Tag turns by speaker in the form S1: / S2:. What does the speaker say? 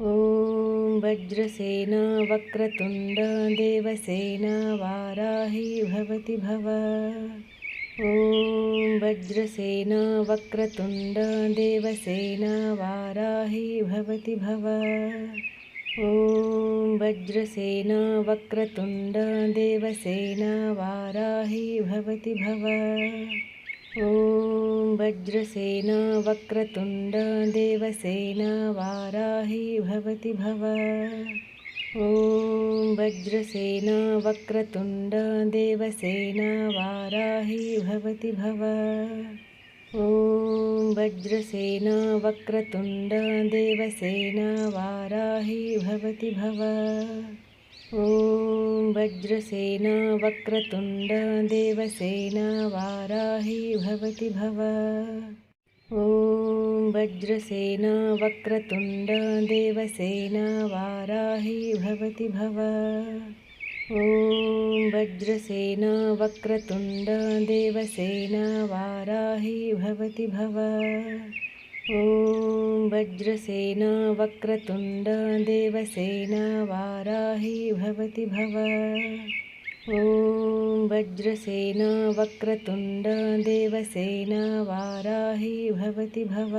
S1: ॐ वज्रसेना वक्रतुण्ड देवसेना वाराही भवति भव। ॐ वज्रसेना वक्रतुण्ड देवसेना वाराही भवति भव। ॐ वज्रसेना वक्रतुण्ड देवसेना वाराही भवति भव। ॐ वज्रसेना वक्रतुण्ड देवसेना वाराही भवति भव ॐ वज्रसेना वक्रतुण्ड देवसेना वाराही भवति भव। ॐ वज्रसेना वक्रतुण्ड देवसेना वाराही भवति भव ॐ वज्रसेना वक्रतुण्ड देवसेना वाराही भवति भव। ॐ वज्रसेना वक्रतुण्ड देवसेना वाराही भवति भव। ॐ वज्रसेना वक्रतुण्ड देवसेना वाराही भवति भव ॐ वज्रसेना वक्रतुण्ड देवसेना वाराही भवति भव। ॐ वज्रसेना वक्रतुण्ड देवसेना वाराही भवति भव